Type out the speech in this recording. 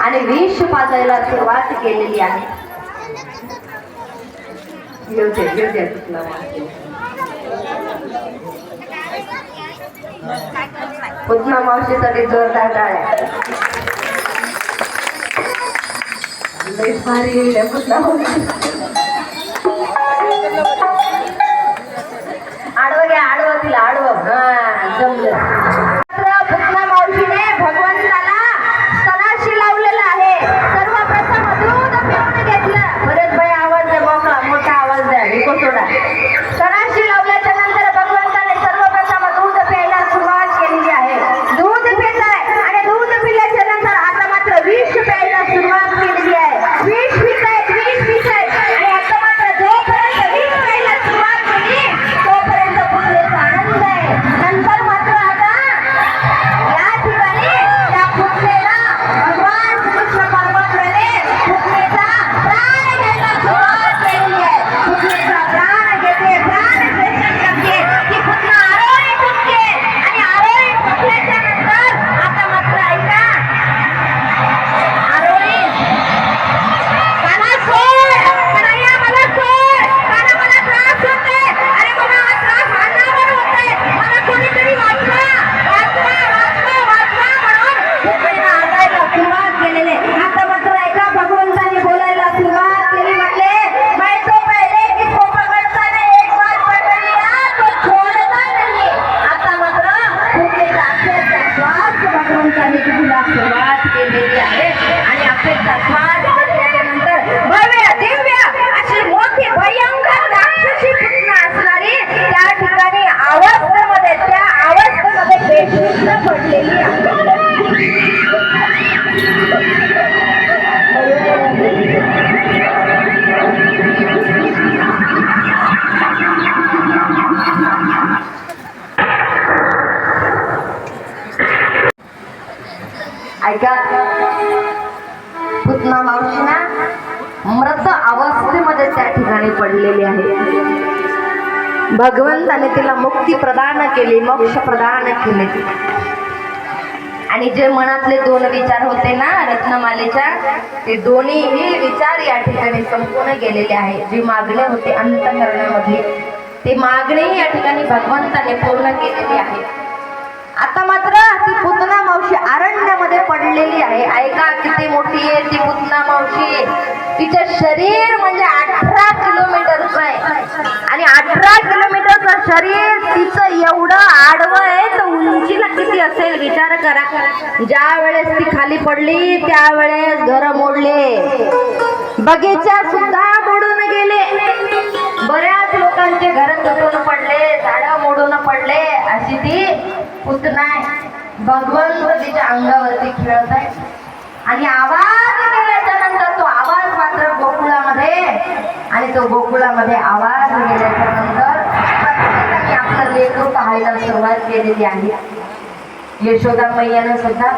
आणि विष पाजायला सुरुवात केलेली आहे. पुतना मावशीसाठी जोरदार टाळ्या भारी आहे पुतना आडवं घ्या आडवं तिला आडवं. हा जमलं मात्र पुतना मावशीने भगवंताला स्तनाशी लावलेलं आहे सर्वप्रथम दूध पिऊन घेतलं बरेच बाई आवाज द्या मोकळा मोठा आवाज द्या नको सोडा स्तनाशी लावल्याच्या नंतर भगवंताने सर्वप्रथम दूध प्यायला सुरुवात केलेली आहे दूध पित आहे आणि दूध पिल्याच्या नंतर आता मात्र विष प्यायला सुरुवात केलेली आहे विष पित आहेत विष पित आहेत आणि आता मात्र जोपर्यंत विष प्यायला सुरुवात केली तोपर्यंत पुतळेचा आनंद आहे नंतर मात्र आता या ठिकाणी त्या पुतळेला भगवान कृष्ण परमात्म्याने पुतळेचा प्राण घ्यायला सुरुवात केलेली आहे पुतळेचा ऐका पुतना मावशीना मृत अवस्थेमध्ये त्या ठिकाणी पडलेली आहे. भगवंताने तिला मुक्ती प्रदान केली मोक्ष प्रदान केले. आणि जे मनातले दोन विचार होते ना रत्नमालेच्या ते दोन्हीही विचार या ठिकाणी संपूर्ण गेलेले आहे. जी मागणे होते अंतकरणामध्ये ते मागणेही या ठिकाणी भगवंताने पूर्ण केलेली आहे. आता मात्र ती पुतना मावशी आरण तिचं शरीर म्हणजे अठरा किलोमीटरचं आहे. आणि अठरा किलोमीटरचं शरीर तिचं एवढं आडवं आहे तर उंचीला किती असेल विचार करा. ज्या वेळेस ती खाली पडली त्यावेळेस घर मोडले. बगीचा सुद्धा मोडून गेले. बऱ्याच लोकांचे घर तुटून पडले झाडं मोडून पडले. अशी ती पुतना आहे. भगवंत तिच्या अंगावरती खेळत आहे. आणि आवाज गेल्याच्यानंतर तो आवाज मात्र गोकुळामध्ये आणि तो गोकुळामध्ये आवाज गेल्याच्यानंतर प्रत्येकाने आपलं लेकरू पाहायला सुरुवात केलेली आहे. यशोदा मैयानं सुद्धा